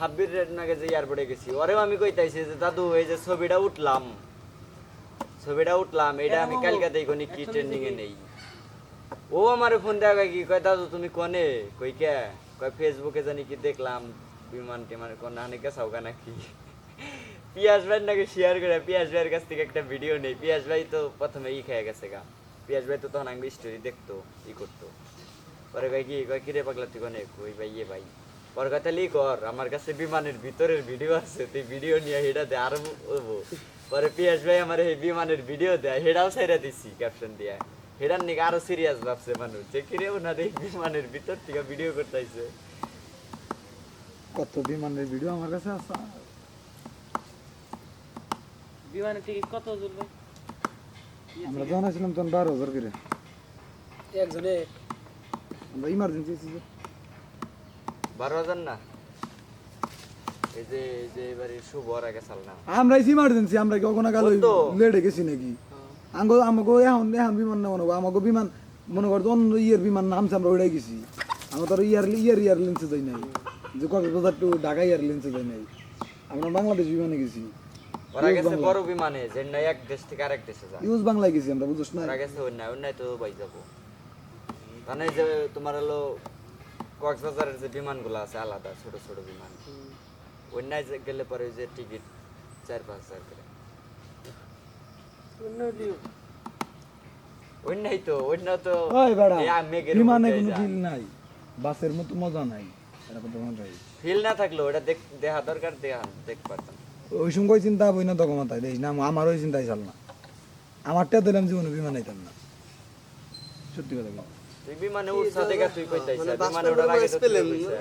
সাব্বির নাগে যে এয়ারপোর্টে গেছি ওরেও আমি কইতাইছি যে দাদু এই যে ছবিটা উঠলাম ছবিটা উঠলাম এটা আমি কালকাতেই কোনি কি ট্রেন্ডিং এ নেই। ও আমার ফোন দেওয়া কি কয় দাদু তুমি কোনে? কই কে? কয় ফেসবুকে জানি কি দেখলাম বিমান টিমান কোন হানি গেছাও কা নাকি? পিয়াস ভাই নাকি শেয়ার করে পিয়াস ভাইয়ের কাছ থেকে একটা ভিডিও নেই। পিয়াস ভাই তো প্রথমে ই খেয়ে গেছে গা। পিয়াস ভাই তো তখন আমি স্টোরি দেখতো ই করতো। পরে কয় কি কয় কিরে পাগলা তুই কোনে? কই ভাই ইয়ে ভাই। পরে কথা লি কর আমার কাছে বিমানের ভিতরের ভিডিও আছে তুই ভিডিও নিয়ে হেটা দে আর বলব। পরে পিয়াস ভাই আমার এই বিমানের ভিডিও দেয় হেটাও সাইরা দিছি ক্যাপশন দিয়ে। হেটার নিকে আরও সিরিয়াস ভাবছে মানুষ যে কিরে ওনার এই বিমানের ভিতর থেকে ভিডিও করতেছে। কত বিমানের ভিডিও আমার কাছে আছে? বিমানের টিকিট কত ওজন ভাই? আমরা যখন তখন বারো হাজার করে। একজনে আমরা ইমার্জেন্সি। বারো হাজার না? এই যে এই যে এবারে শুভ আর আগে চাল না। আমরা ইমার্জেন্সি আমরা কি কখনো গেল? লেটে গেছি নাকি? আঙ্গো আমাকে এখন এখন বিমান না মনে করো আমাকে বিমান মনে করতো অন্য ইয়ের বিমান নামছে আমরা ওইটাই গেছি। আমরা তো ইয়ার ইয়ার এয়ারলাইন্সে যাই নাই। যে কক্সবাজার টু ঢাকা এয়ারলাইন্সে যাই নাই। আমরা বাংলাদেশ বিমানে গেছি। ওরা গেছে বড় বিমানে যে না এক দেশ থেকে আরেক দেশে যায়। ইউজ বাংলায় গেছি আমরা বুঝছ না ওরা গেছে অন্যায় অন্যায় তো বাই যাব। মানে যে তোমার হলো কক্সবাজারের যে বিমানগুলো আছে আলাদা ছোট ছোট বিমান। অন্যায় যে গেলে পরে ওই যে টিকিট চার পাঁচ হাজার করে। অন্যায় তো অন্য তো বিমানে কোনো ফিল নাই বাসের মতো মজা নাই। ফিল না থাকল ওটা দেখ দেখা দরকার দেখা দেখ পারতাম। ওই সময় চিন্তা হবই না তখন মাথায় দেখিস না আমার ওই চিন্তাই চাল না। আমারটা দিলাম জীবনে বিমান আইতাম না। সত্যি কথা বলছি। তুই বিমানে উঠছা দেখা তুই কইতাইছ বিমানে ওঠার আগে তো তুই কইছা।